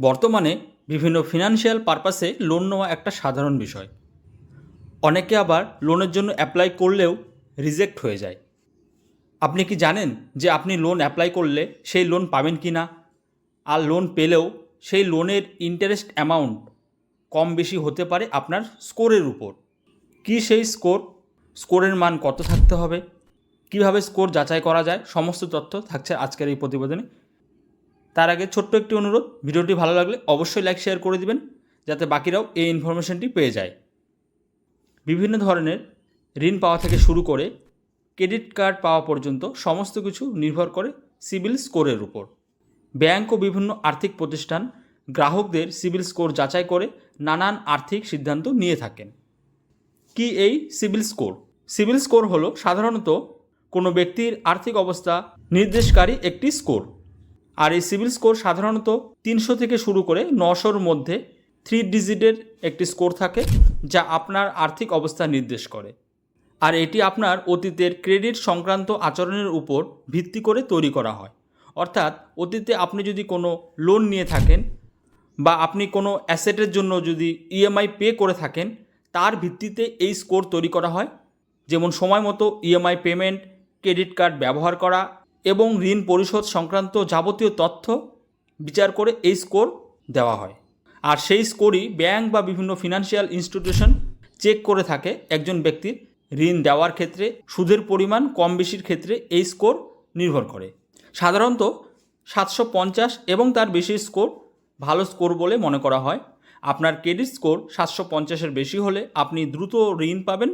বর্তমানে বিভিন্ন ফিনান্সিয়াল পারপাসে লোন নেওয়া একটা সাধারণ বিষয়। অনেকে আবার লোনের জন্য অ্যাপ্লাই করলেও রিজেক্ট হয়ে যায়। আপনি কি জানেন যে আপনি লোন অ্যাপ্লাই করলে সেই লোন পাবেন কি না? আর লোন পেলেও সেই লোনের ইন্টারেস্ট অ্যামাউন্ট কম বেশি হতে পারে আপনার স্কোরের উপর। কি সেই স্কোর স্কোরের মান কত থাকতে হবে? কীভাবে স্কোর যাচাই করা যায়? সমস্ত তথ্য থাকছে আজকের এই প্রতিবেদনে। তার আগে ছোট্ট একটি অনুরোধ, ভিডিওটি ভালো লাগলে অবশ্যই লাইক শেয়ার করে দিবেন, যাতে বাকিরাও এই ইনফরমেশনটি পেয়ে যায়। বিভিন্ন ধরনের ঋণ পাওয়া থেকে শুরু করে ক্রেডিট কার্ড পাওয়া পর্যন্ত সমস্ত কিছু নির্ভর করে সিবিল স্কোরের উপর। ব্যাংক ও বিভিন্ন আর্থিক প্রতিষ্ঠান গ্রাহকদের সিবিল স্কোর যাচাই করে নানান আর্থিক সিদ্ধান্ত নিয়ে থাকেন। কি এই সিবিল স্কোর সিবিল স্কোর হলো সাধারণত কোনো ব্যক্তির আর্থিক অবস্থা নির্দেশকারী একটি স্কোর আর এই সিবিল স্কোর সাধারণত তিনশো থেকে শুরু করে নশোর মধ্যে থ্রি ডিজিটের একটি স্কোর থাকে, যা আপনার আর্থিক অবস্থা নির্দেশ করে। আর এটি আপনার অতীতের ক্রেডিট সংক্রান্ত আচরণের উপর ভিত্তি করে তৈরি করা হয়। অর্থাৎ অতীতে আপনি যদি কোনো লোন নিয়ে থাকেন বা আপনি কোনো অ্যাসেটের জন্য যদি ইএমআই পে করে থাকেন, তার ভিত্তিতে এই স্কোর তৈরি করা হয়। যেমন সময় মতো ইএমআই পেমেন্ট, ক্রেডিট কার্ড ব্যবহার করা এবং ঋণ পরিশোধ সংক্রান্ত যাবতীয় তথ্য বিচার করে এই স্কোর দেওয়া হয়। আর সেই স্কোরই ব্যাংক বা বিভিন্ন ফিনান্সিয়াল ইনস্টিটিউশন চেক করে থাকে একজন ব্যক্তির ঋণ দেওয়ার ক্ষেত্রে, সুদের পরিমাণ কম বেশির ক্ষেত্রে এই স্কোর নির্ভর করে। সাধারণত সাতশো পঞ্চাশ এবং তার বেশি স্কোর ভালো স্কোর বলে মনে করা হয়। আপনার ক্রেডিট স্কোর সাতশো পঞ্চাশের বেশি হলে আপনি দ্রুত ঋণ পাবেন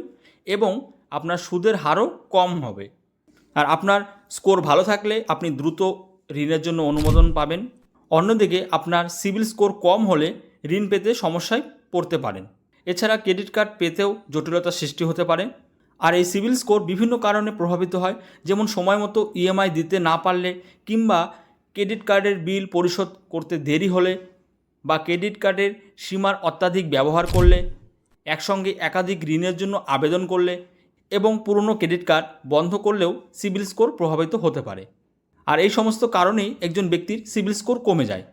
এবং আপনার সুদের হারও কম হবে। আর আপনার স্কোর ভালো থাকলে আপনি দ্রুত ঋণের জন্য অনুমোদন পাবেন। অন্যদিকে আপনার সিবিল স্কোর কম হলে ঋণ পেতে সমস্যায় পড়তে পারেন। এছাড়া ক্রেডিট কার্ড পেতেও জটিলতার সৃষ্টি হতে পারে। আর এই সিবিল স্কোর বিভিন্ন কারণে প্রভাবিত হয়, যেমন সময় মতো ইএমআই দিতে না পারলে কিংবা ক্রেডিট কার্ডের বিল পরিশোধ করতে দেরি হলে বা ক্রেডিট কার্ডের সীমার অত্যাধিক ব্যবহার করলে, একসঙ্গে একাধিক ঋণের জন্য আবেদন করলে এবং পুরনো ক্রেডিট কার্ড বন্ধ করলেও সিবিল স্কোর প্রভাবিত হতে পারে। আর এই সমস্ত কারণেই একজন ব্যক্তির সিবিল স্কোর কমে যায়।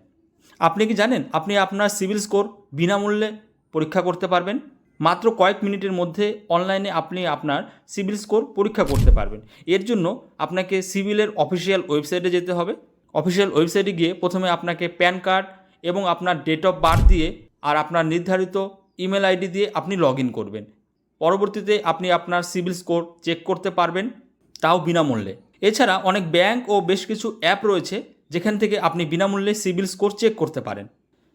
আপনি কি জানেন, আপনি আপনার সিবিল স্কোর বিনামূল্যে পরীক্ষা করতে পারবেন? মাত্র কয়েক মিনিটের মধ্যে অনলাইনে আপনি আপনার সিবিল স্কোর পরীক্ষা করতে পারবেন। এর জন্য আপনাকে সিবিলের অফিসিয়াল ওয়েবসাইটে যেতে হবে। অফিসিয়াল ওয়েবসাইটে গিয়ে প্রথমে আপনাকে প্যান কার্ড এবং আপনার ডেট অফ বার্থ দিয়ে আর আপনার নির্ধারিত ইমেল আইডি দিয়ে আপনি লগ ইন করবেন। পরবর্তীতে আপনি আপনার সিবিল স্কোর চেক করতে পারবেন তাও বিনামূল্যে। এছাড়া অনেক ব্যাংক ও বেশ কিছু অ্যাপ রয়েছে যেখান থেকে আপনি বিনামূল্যে সিবিল স্কোর চেক করতে পারেন।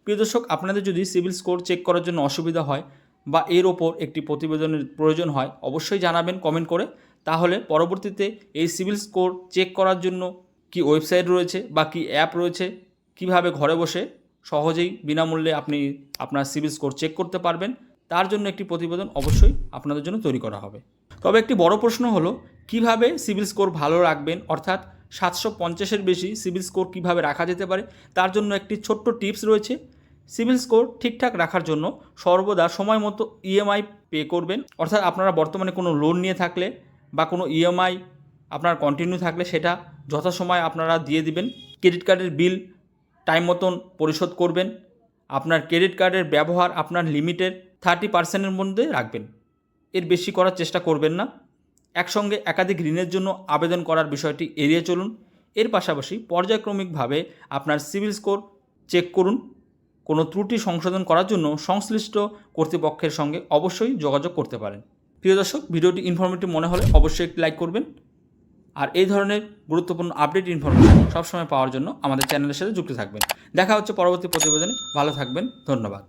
প্রিয় দর্শক, আপনাদের যদি সিবিল স্কোর চেক করার জন্য অসুবিধা হয় বা এর ওপর একটি প্রতিবেদনের প্রয়োজন হয়, অবশ্যই জানাবেন কমেন্ট করে। তাহলে পরবর্তীতে এই সিবিল স্কোর চেক করার জন্য কি ওয়েবসাইট রয়েছে বা কি অ্যাপ রয়েছে, কীভাবে ঘরে বসে সহজেই বিনামূল্যে আপনি আপনার সিবিল স্কোর চেক করতে পারবেন তার জন্য একটি প্রতিবেদন অবশ্যই আপনাদের জন্য তৈরি করা হবে। তবে একটি বড় প্রশ্ন হলো, কীভাবে সিবিল স্কোর ভালো রাখবেন? অর্থাৎ সাতশো পঞ্চাশের বেশি সিবিল স্কোর কীভাবে রাখা যেতে পারে? তার জন্য একটি ছোট্ট টিপস রয়েছে। সিবিল স্কোর ঠিকঠাক রাখার জন্য সর্বদা সময় মতো ইএমআই পে করবেন। অর্থাৎ আপনারা বর্তমানে কোনো লোন নিয়ে থাকলে বা কোনো ইএমআই আপনার কন্টিনিউ থাকলে সেটা যথাসময় আপনারা দিয়ে দিবেন। ক্রেডিট কার্ডের বিল টাইম মতন পরিশোধ করবেন। আপনার ক্রেডিট কার্ডের ব্যবহার আপনার লিমিটের থার্টি পার্সেন্টের মধ্যে রাখবেন। এর বেশি করার চেষ্টা করবেন না। একসঙ্গে একাধিক ঋণের জন্য আবেদন করার বিষয়টি এড়িয়ে চলুন। এর পাশাপাশি পর্যায়ক্রমিকভাবে আপনার সিভিল স্কোর চেক করুন। কোনো ত্রুটি সংশোধন করার জন্য সংশ্লিষ্ট কর্তৃপক্ষের সঙ্গে অবশ্যই যোগাযোগ করতে পারেন। প্রিয় দর্শক, ভিডিওটি ইনফরমেটিভ মনে হলে অবশ্যই একটি লাইক করবেন। আর এই ধরনের গুরুত্বপূর্ণ আপডেট ইনফরমেশন সবসময় পাওয়ার জন্য আমাদের চ্যানেলের সাথে যুক্ত থাকবেন। দেখা হচ্ছে পরবর্তী প্রতিবেদনে। ভালো থাকবেন। ধন্যবাদ।